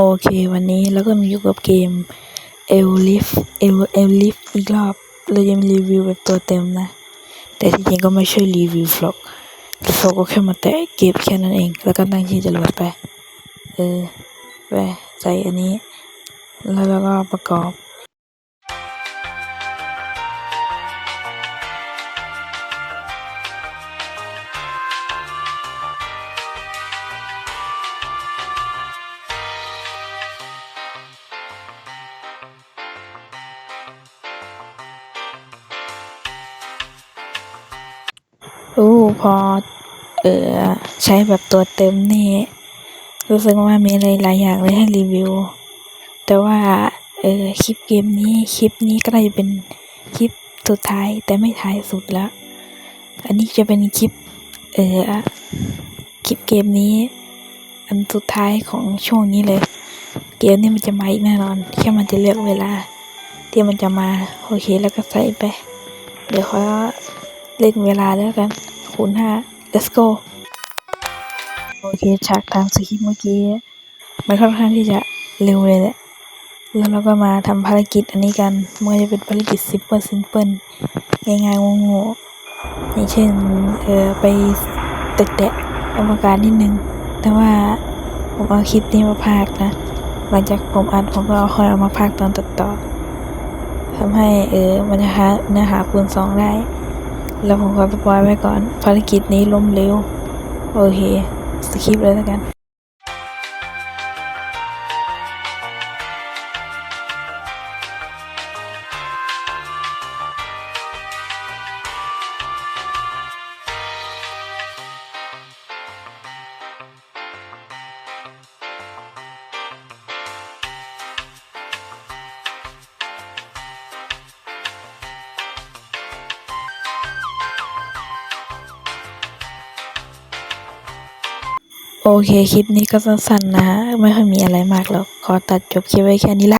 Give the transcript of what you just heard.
โอเควันนี้เราก็มีอยู่กับเกม e l l i f e l e l l i f อีกรอบเราจะมีรีวิวแบบตัวเต็มนะ แต่ที่จริงก็ไม่ใช่รีวิวฟล็อกฟล็อกก็แค่มาแตะเก็บแค่นั้นเอง แล้วก็ตั้งชื่อจรวดไป เออไปใส่อันนี้ แล้วเราก็ประกอบ โอ้พอ เออใช้แบบตัวเต็มนี่ รู้สึกว่ามีอะไรหลายอย่างเลยให้รีวิว แต่ว่าเออคลิปเกมนี้คลิปนี้ก็น่าจะเป็นคลิปสุดท้ายแต่ไม่ท้ายสุดแล้ว อันนี้จะเป็นคลิปเออคลิปเกมนี้ อันสุดท้ายของช่วงนี้เลย เกมนี้มันจะมาอีกแน่นอนแค่มันจะเลือกเวลา ที่มันจะมาโอเคแล้วก็ใส่ไป เดี๋ยวขอเล่นเวลาแล้วกัน คูณห้า let's go โอเคฉากทางสคริปต์เมื่อกี้ มันค่อนข้างที่จะเร็วเลยแหละ แล้วเราก็มาทำภารกิจอันนี้กัน มันจะเป็นภารกิจ simple simple ง่ายๆโง่ๆอย่างเช่น เออไปแตึกแตะอวกาศนิดนึง แต่ว่าผมเอาคลิปนี้มาพากนะ หลังจากผมอัดผมก็เอาค่อยเอามาพากตอนตัดต่อทำให้เออมันจะหาเนื้อหาคูณสองได้ แล้วผมขอสปอยไว้ก่อน ภารกิจนี้ล้มเหลว โอเค สคริปต์เลยแล้วกัน โอเค คลิปนี้ก็สั้นๆนะฮะไม่ค่อยมีอะไรมากหรอก ขอตัดจบคลิปไว้แค่นี้ละ